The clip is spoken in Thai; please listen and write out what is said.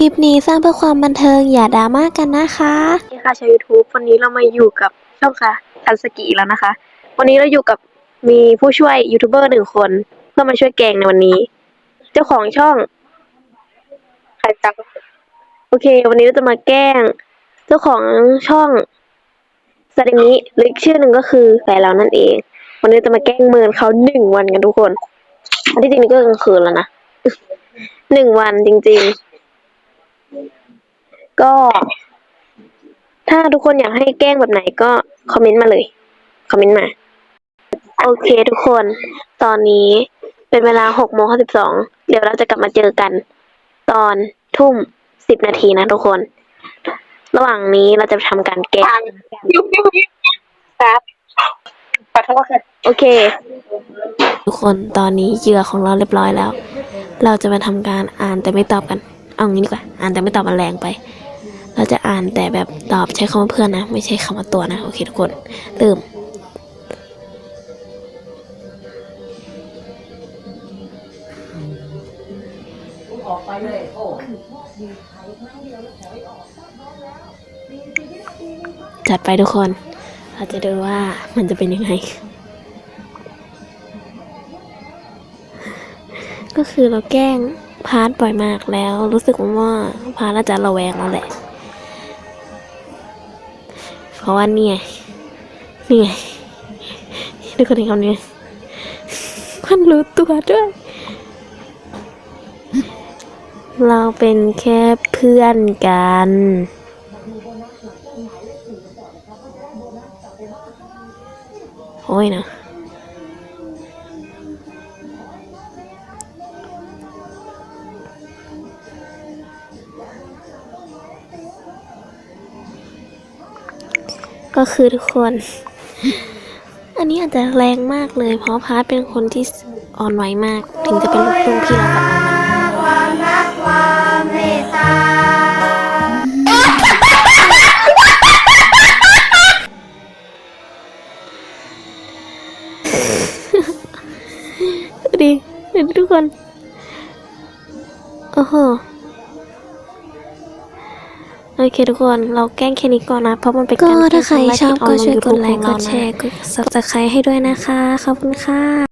ลิปนี้สร้างเพื่อความบันเทิงอย่าดราม่ากกันนะคะสวัสดีค่ะชาวยูทูบวันนี้เรามาอยู่กับช่องค่ะคันสกิแล้วนะคะ วันนี้เราอยู่กับมีผู้ช่วยยูทูบเบอร์หนึ่งคน เพื่อมาช่วยแกงในวันนี้ เจ้าของช่องใครตักโอเค วันนี้เราจะมาแกล้ง เจ้าของช่องซาดิมิหรืออีกชื่อหนึ่งก็คือแฟนเรานั่นเอง วันนี้จะมาแกล้งเมินเขาหนึ่งวันกันทุกคนอันที่จริงนี่ก็กลางคืนแล้วนะ หนึ่งวันจริง ๆ ก็ ถ้าทุกคนอยากให้แกล้งแบบไหนก็คอมเมนต์มาเลย คอมเมนต์มา โอเคทุกคน ตอนนี้เป็นเวลาหกโมงห้าสิบสอง เดี๋ยวเราจะกลับมาเจอกัน ตอนทุ่มสิบนาทีนะทุกคน ระหว่างนี้เราจะทำการแกล้ง ยุบยุบยุบครับขอโทษค่ะ โอเค ทุกคนตอนนี้เหยื่อของเราเรียบร้อยแล้ว เราจะมาทำการอ่านแต่ไม่ตอบกัน เอางี้ดีกว่า อ่านแต่ไม่ตอบมันแรงไป เราจะอ่านแต่แบบตอบใช้คำว่าเพื่อนนะ ไม่ใช่คำว่าตัวนะ โอเคทุกคนเริ่มจัดไปทุกคน เราจะดูว่ามันจะเป็นยังไง ก็คือเราแกล้ง พาร์ทบ่อยมากแล้ว รู้สึกว่าพาร์ทน่าจะระแวงแล้วแหละ เพราะว่านี่ไงนี่ไงทุกคนเห็นคำนี้มันรู้ตัวด้วย เราเป็นแค่เพื่อนกันโอ้ยนะ ก็คือทุกคน อันนี้อาจจะแรงมากเลย เพราะพาร์ทเป็นคนที่อ่อนไหวมาก ถึงจะเป็นลูกตุ้งพี่เรากับมันดูดิเห็นทุกคน โอ้โห โอเคทุกคนเราแกล้งแค่นี้ก่อนนะ เพราะมันเป็นก็การถ้าใครชอบก็ช่วยกดแลไลค์กดแชร์กด subscribe ให้ด้วยนะคะ ขอบคุณค่ะ